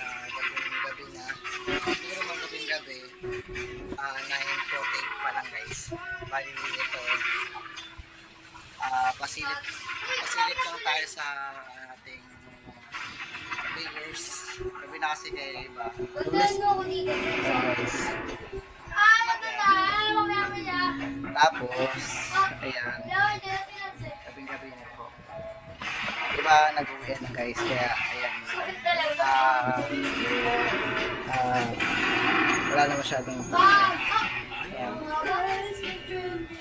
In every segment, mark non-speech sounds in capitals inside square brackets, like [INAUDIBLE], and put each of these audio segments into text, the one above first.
uh, gabing gabi na. Hindi naman gabing gabi. Uh, 9.48 pa lang guys. Bali ito, ah pasilip, pasilip lang tayo sa ating viewers. Gabi na kasi kay iba. Puntahan Tapos, ayan. Hindi na po. Diba, nag-uwi na guys, kaya ayan. Ah, ah, wala na masyadong ayan.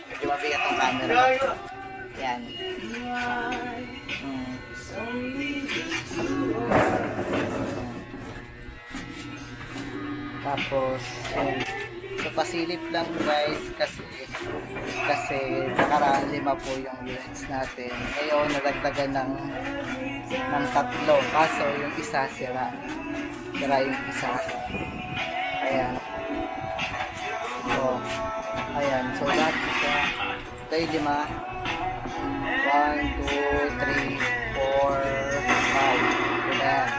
Medyo mabigat ang camera. Ayan. Mm. Tapos, ayan. Pasilip lang guys kasi kasi nakaraan lima po yung units natin. Ngayon, nadagdagan ng ng tatlo. Kaso, yung isa sira. Sira yung isa. Ayan. So, ayan. So, lahat siya. Ito yung lima. 1, 2, 3, 4, 5. Ayan.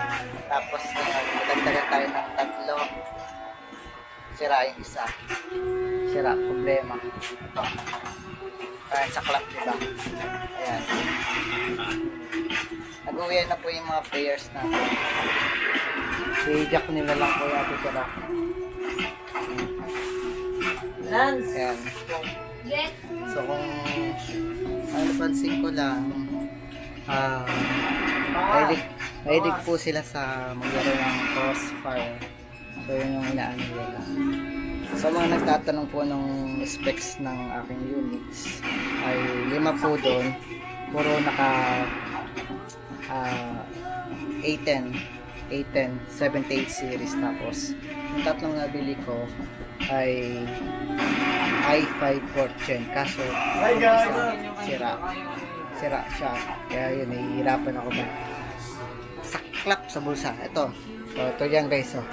Tapos, ayan, nadagdagan tayo ng tatlo. Sira yung isa. Sira, problema. Ito. Kaya sa club, di ba? Ayan. Nag-uwi na po yung mga players natin. Si Jack nila lang po yung atitira. Lance. Ayan. So kung ano pansin ko lang, ah, mahilig, mahilig po sila sa maglaro ng crossfire. So yun yung inaano nila. Sa mga nagtatanong po ng specs ng aking units, ay lima po doon. Puro naka ah, A10, A10, 78 series tapos. Yung tatlong nabili ko ay i5 4th gen kaso isa, sira. Sira siya. Kaya yun nahihirapan ako. Ba saklap sa bulsa. Ito. So, ito yan guys oh.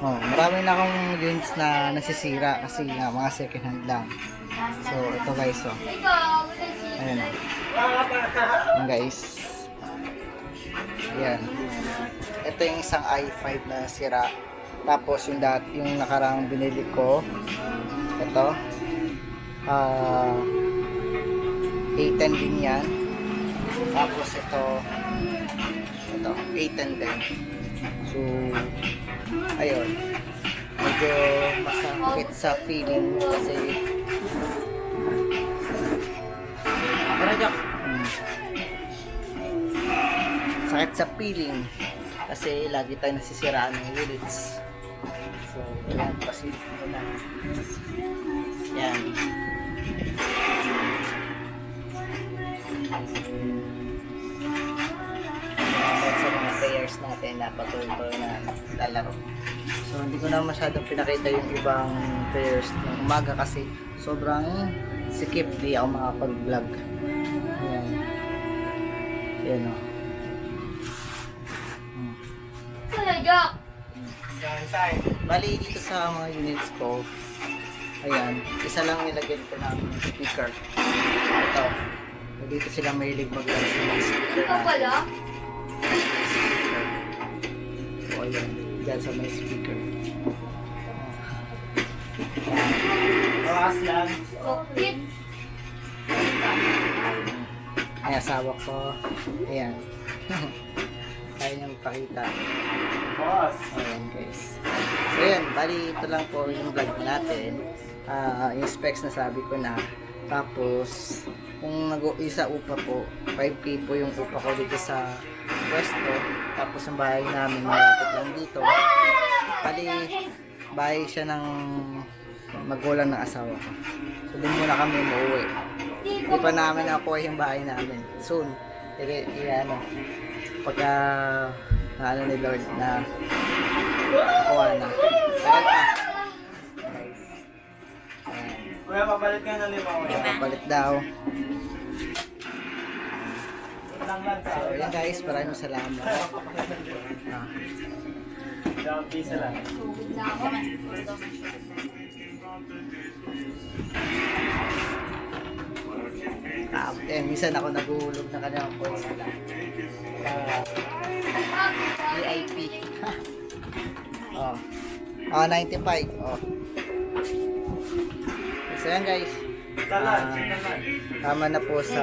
Oh, marami na akong units na nasisira kasi nga mga second hand lang so ito guys oh. Ayan. Ayan guys. Ayan. Ito yung isang i5 na sira. Tapos yung dat yung nakarang binili ko. Ito. Ah A10 din yan. Tapos ito ito, A10 din. So, ayun. Medyo masakit sa feeling kasi Tara, Jack. Mm. Sakit sa feeling kasi lagi tayo nasisiraan ng units. So, yan, pasilip mo na. Yan. Players natin na patuloy na lalaro. So, hindi ko na masyadong pinakita yung ibang players ng umaga kasi sobrang sikip di ako makapag-vlog. Ayan. Ayan o. Hmm. Talaga. Bali dito sa mga units ko, ayan, isa lang nilagyan ko ng speaker. Ito. Dito sila mahilig maglaro sa mga speaker. Ikaw pala? Ayan. Diyan sa may speaker. Tawas lang. Ay, asawa ko. Ayan. [LAUGHS] Kaya niyang pakita. Boss. Ayan guys. So yan, bali ito lang po yung vlog natin. Ah, yung specs na sabi ko na. Tapos, kung nag-isa upa po, 5k po yung upa ko dito sa Westo. Tapos ang bahay namin malapit lang dito. Bali, bahay siya ng magulang ng asawa ko. So doon muna kami umuwi. Hindi pa namin nakuha yung bahay namin. Soon. Sige, ano, pagka na ano ni Lord na nakuha na. Tagal pa. Guys. Ayan. Kuya, papalit ka na lima. Papalit daw. So, yun guys, maraming salamat. Peace lang. Ah, eh, minsan ako naguhulog na kanyang points nila. Ah, VIP. [LAUGHS] oh. Ah, oh, 95. Oh. So yan guys. Uh, tama na po sa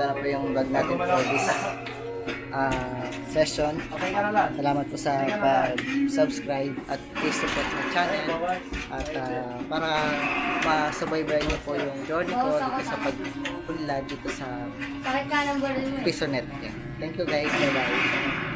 ito na po yung vlog natin for this ah, session. Salamat po sa pag-subscribe at please support my channel. At ah, para masubaybayan niyo po yung journey ko dito sa pagpunla dito sa? Pisonet. Yan. Thank you guys. Bye-bye.